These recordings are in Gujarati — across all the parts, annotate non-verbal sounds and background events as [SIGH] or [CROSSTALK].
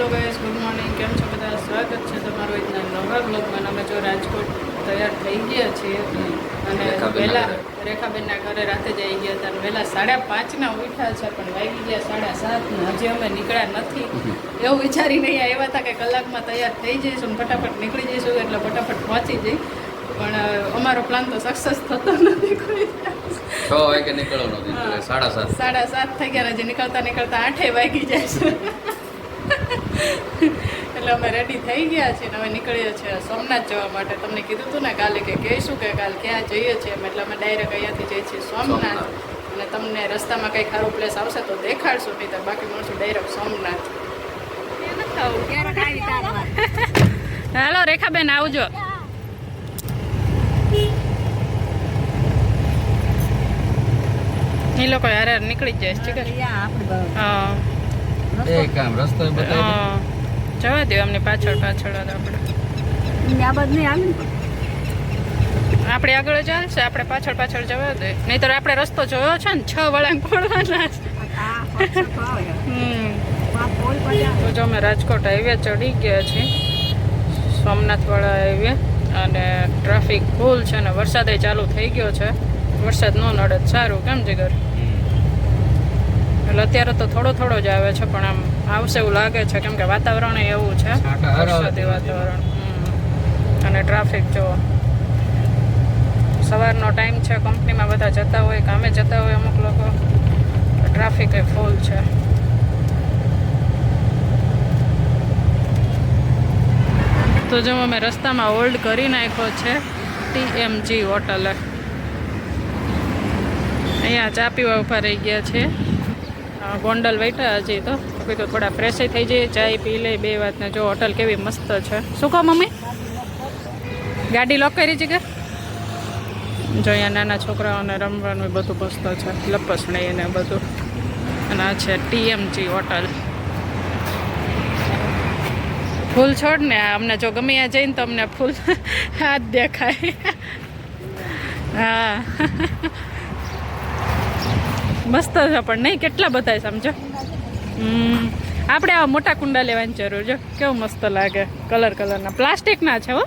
Hello guys good morning. કેમ છો બધા? સ્વાગત છે તમારું આજના નવા બ્લોગમાં. અમે જો રાજકોટ તૈયાર થઈ ગયા છીએ અને વહેલા રેખાબેનના ઘરે રાતે જઈ ગયા હતા અને વહેલા સાડા પાંચના ઉઠ્યા છે પણ વાગી ગયા સાડા સાત ને હજી અમે નીકળ્યા નથી. એવું વિચારીને અહીંયા આવ્યા હતા કે કલાકમાં તૈયાર થઈ જઈશું ફટાફટ નીકળી જઈશું એટલે ફટાફટ પહોંચી જઈ. પણ અમારો પ્લાન તો સક્સેસ થતો નથી કોઈ છ વાગે નીકળવાનું સાડા સાત. સાડા સાત થઈ ગયા હજી નીકળતા નીકળતા આઠે વાગી જાય છે. એટલે અમે રેડી થઈ ગયા છીએ અને હવે નીકળીએ છીએ સોમનાથ જવા માટે. તમને કીધું હતું ને કાલે કે કહીશું કે કાલે ક્યાં જઈએ છીએ એમ એટલે અમે ડાયરેક્ટ અહીંયાથી જઈએ છીએ સોમનાથ. અને તમને રસ્તામાં કંઈ ખારું પ્લેસ આવશે તો દેખાડશું નહીં તો બાકી મળશું ડાયરેક્ટ સોમનાથ. હાલો રેખાબેન આવજો. એ લોકો હારે નીકળી જ જાય છે હા. એ કામ રસ્તો બતાવી જવા દો એમની પાછળ પાછળ જ આપણે. આપણે આગળ ચાલશે આપણે પાછળ પાછળ જવા દે. નહીતર આપણે રસ્તો જોયો છે ને છ વળાંક પડવાના છે. જો અમે રાજકોટ હાઈવે ચડી ગયા છીએ. સોમનાથવાળા હાઈવે. અને ટ્રાફિક ફૂલ છે ને વરસાદે ચાલુ થઈ ગયો છે. વરસાદ ન નડે સારું કેમ જીગર? એટલે અત્યારે તો થોડો થોડો જ આવે છે પણ આમ આવશે એવું લાગે છે કેમ કે વાતાવરણ એવું છે. વરસાદી વાતાવરણ. અને ટ્રાફિક જો સવારનો ટાઈમ છે કંપનીમાં બધા જતા હોય કામે જતા હોય અમુક લોકો ટ્રાફિક એ ફૂલ છે. તો જો અમે રસ્તામાં હોલ્ડ કરી નાખ્યો છે ટીએમજી હોટલે. અહીંયા ચા પીવા ઊભા રહી ગયા છે. ગોંડલ વેઠા હજી તો. કોઈ થોડા ફ્રેશ થઈ જઈએ. ચાય પી લઈ બે વાત ને જો હોટલ કેવી મસ્ત છે. શું કહો મમ્મી? ગાડી લોક કરી છે જો અહીંયા નાના છોકરાઓને રમવાનું બધું મસ્ત છે. લપસણી ને બધું. અને આ છે ટીએમજી હોટલ ફૂલ છોડ ને અમને જો ગમે ત્યાં જઈને તો અમને ફૂલ [LAUGHS] હાથ દેખાય. હા. [LAUGHS] મસ્ત છે પણ નહીં, કેટલા બધા સમજો આપણે આવા મોટા કુંડા લેવાની જરૂર છે. કેવું મસ્ત લાગે, કલર કલરના. પ્લાસ્ટિકના છે હો.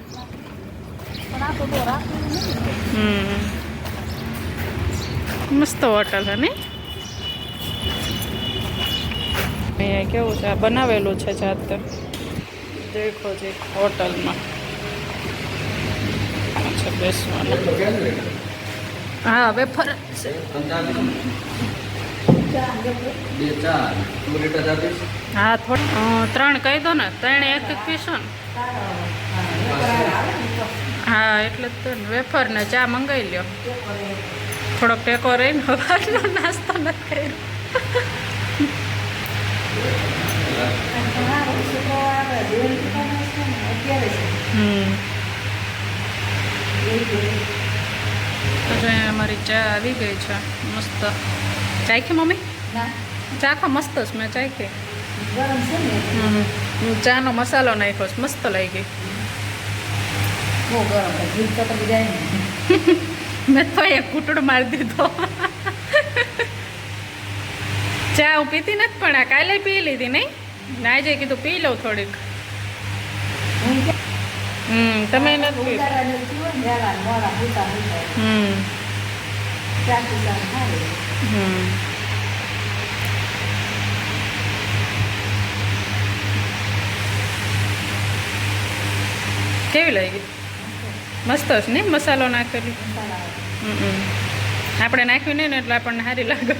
મસ્ત હોટલ છે નહીં? અહીંયા કેવું છે? બનાવેલું છે જાતે. દેખો જે હોટલમાં. બેસવાનું. હા લીટર આપીશ હા ત્રણ કહી દો ને, ત્રણ એક એક પીસો ને. હા, એટલે તો વેફર ને ચા મંગાવી લ્યો. થોડોક ટેકો રહીને સવારનો નાસ્તો નથી કર્યો. ચા આવી ગઈ છે. મસ્ત. ચાખી મમ્મી? ચા ખા મસ્ત છે મેં ચાખી હું ચાનો મસાલો નાખ્યો છે મસ્ત લાગી. [LAUGHS] મેં તો એક કૂટડ મારી દીધો. [LAUGHS] ચા હું પીતી નથી પણ આ કાલે પી લીધી નહીં? ના આજે કીધું પી લઉં થોડીક. હમ તમે નથી પીધી? હમ હમ કેવી લાગી મસ્ત છે ને મસાલો નાખેલી હમ હમ. આપણે નાખ્યું નહીં ને એટલે આપણને સારી લાગે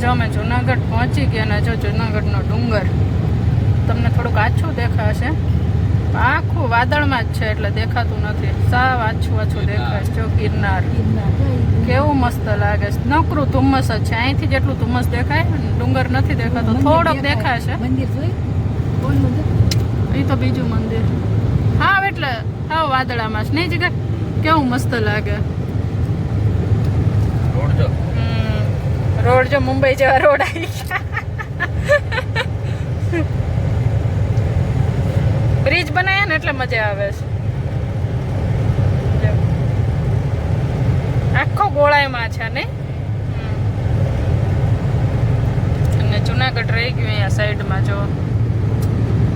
જો અમે જુનાગઢ પહોંચી ગયા અને જો જુનાગઢનો ડુંગર તમને થોડુંક આછું દેખાશે આખું વાદળમાં જ છે એટલે દેખાતું નથી. સાવ આછું આછું દેખાય છે જો ગિરનાર. કેવું મસ્ત લાગે છે. નકરું ધુમ્મસ જ છે. અહીંથી જેટલું ધુમ્મસ દેખાય ડુંગર નથી દેખાતો. થોડોક દેખાય. છે. એ તો બીજું મંદિર. હા એટલે હા વાદળામાં છે નહીં જગ્યા કેવું મસ્ત લાગે રોડ જો હમ, રોડ જો મુંબઈ જેવા રોડ આવી બ્રિજ બનાવ્યા ને એટલે મજા આવે છે. આખો ગોળાઈમાં છે ને અને જુનાગઢ રહી ગયું અહીંયા સાઈડમાં, જો.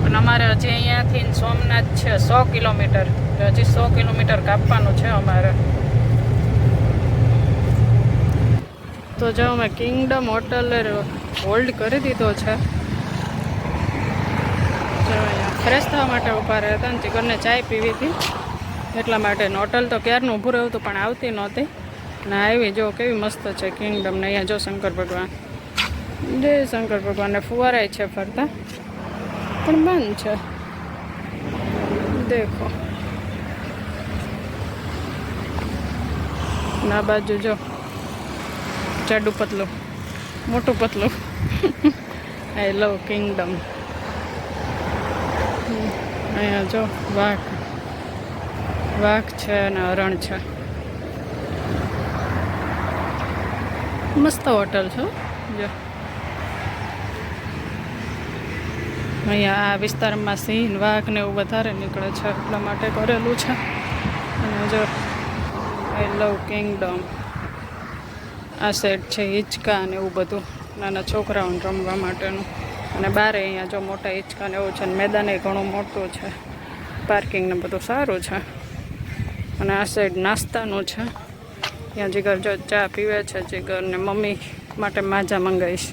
પણ અમારે હજી અહીંયાથી સોમનાથ છે, સો કિલોમીટર. હજી સો કિલોમીટર કાપવાનું છે અમારે. તો જો અમે કિંગડમ હોટલ હોલ્ડ કરી દીધો છે. અહીંયા ફ્રેશ થવા માટે ઊભા રહ્યા હતા ને જીગરને ચાય પીવી હતી. એટલા માટે હોટલ તો ક્યારનું ઊભું રહ્યું હતું, પણ આવતી નહોતી. ને આવી જો કેવી મસ્ત છે કિંગડમ ને અહીંયા જો શંકર ભગવાન. જય શંકર ભગવાનને ફુવારાય છે ફરતા. પણ બંધ છે. દેખો. ના બાજુ જો જાડું પતલું, મોટું પતલું. આઈ લવ કિંગડમ અહીંયા જો, વાઘ. વાઘ છે અને હરણ છે. મસ્ત હોટલ છે જો. અહીંયા આ વિસ્તારમાં સિંહ, વાઘ ને એવું વધારે નીકળે છે એટલા માટે કરેલું છે. અને જો આઈ લવ કિંગડમ આ સેટ છે હિંચકા ને એવું બધું. નાના છોકરાઓને રમવા માટેનું. અને બારે અહીંયા જો મોટા હિંચકા ને એવું છે ને મેદાન એ ઘણું મોટું છે. પાર્કિંગ ને બધું સારું છે. અને આ સાઈડ નાસ્તાનું છે. ત્યાં જીગર જો ચા પીવે છે જીગરને મમ્મી માટે માજા મંગાવીશ.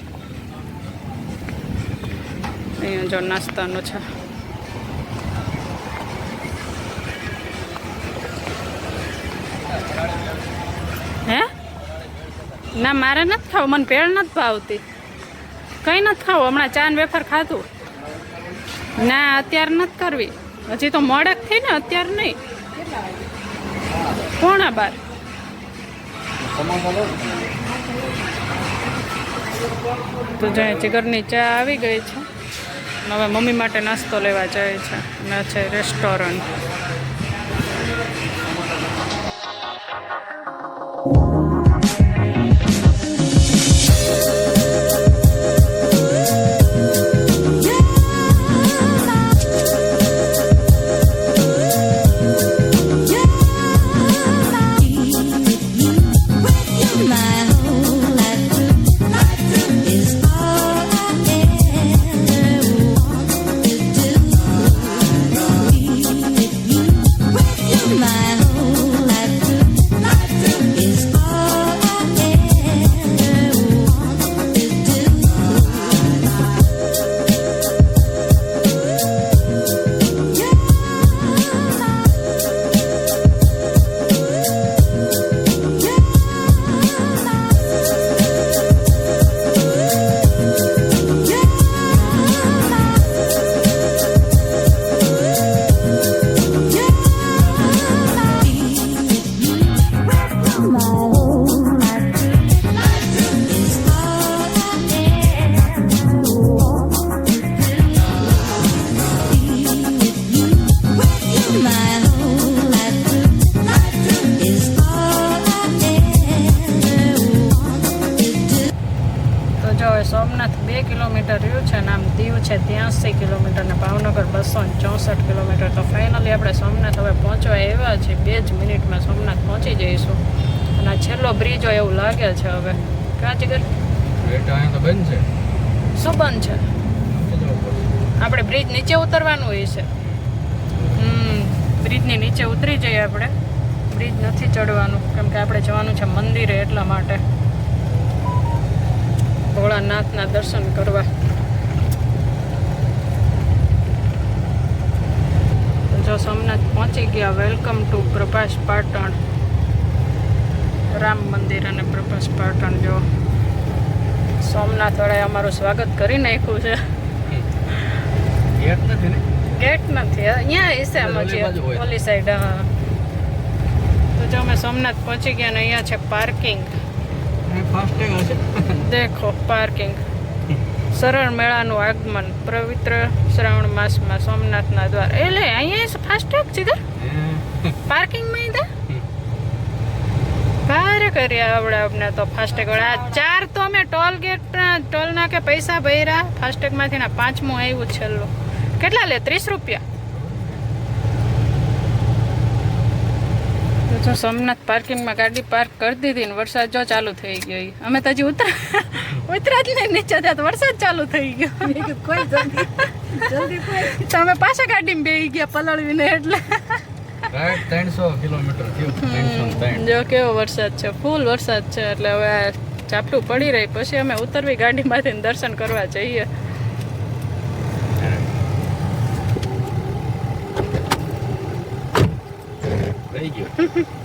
અહીંયા જો નાસ્તાનું છે. ના, મારે નથી ખાવું, મને ભેળ નથી ભાવતી. કંઈ નથી ખાવું, હમણાં ચાન વેફર ખાધું. ના, અત્યારે નથી કરવી. હજી તો મોડક થઈ ને, અત્યારે નહીં. પોણા બાર તો જાય જીગરની ચા આવી ગઈ છે. હવે મમ્મી માટે નાસ્તો લેવા જાય છે. અને છે રેસ્ટોરન્ટ. હવે પહોંચવા આવ્યા છે બે જ મિનિટમાં સોમનાથ પહોંચી જઈશું. અને આ છેલ્લો બ્રિજ હોય એવું લાગે છે હવે. કાચીગર શું બંધ છે? આપણે બ્રિજ નીચે ઉતરવાનું હોય છે. બ્રિજની નીચે ઉતરી જઈએ આપણે. બ્રિજ નથી ચડવાનું કેમ કે આપણે જવાનું છે મંદિરે એટલા માટે. ભોળાનાથના દર્શન કરવા. જો સોમનાથ પહોંચી ગયા વેલકમ ટુ પ્રભાસ પાટણ. રામ મંદિર અને પ્રભાસ પાટણ જો. સોમનાથ વાળાએ અમારું સ્વાગત કરી નાખ્યું છે. ગેટ નથી ગેટ નથી અહીંયા બાજુ હોય. ઓલી સાઈડ હા. તો જો અમે સોમનાથ પહોંચી ગયા ને અહીંયા છે પાર્કિંગ દેખો પાર્કિંગ સરળ મેળાનું આગમન પવિત્ર શ્રાવણ માસમાં સોમનાથના દ્વાર. એટલે અહીંયા ફાસ્ટેગ સીધા પાર્કિંગમાં ઈધા ભારે કર્યા આવડે અમને તો ફાસ્ટેગ આ ચાર તો અમે ટોલ ગેટ ટોલ ના કે પૈસા ભર્યા. ફાસ્ટેગમાંથી ના પાંચમું આવ્યું છેલ્લું. કેટલા લે? ત્રીસ રૂપિયા? જો સોમનાથ પાર્કિંગમાં ગાડી પાર્ક કરી દીધી ને વરસાદ જો ચાલુ થઈ ગયો અમે તો હજી ઉતરા [LAUGHS] ઉતરા જ નહીં નીચે ત્યાં તો વરસાદ ચાલુ થઈ ગયો. કોઈ જલ્દી [LAUGHS] તો અમે પાછા ગાડીમાં બેસી ગયા પલળવીને એટલે. ને જો કેવો વરસાદ છે ફૂલ વરસાદ છે એટલે હવે ચાપટું પડી રહી. પછી અમે ઉતરવી ગાડીમાંથી ને દર્શન કરવા જઈએ. રહી ગયું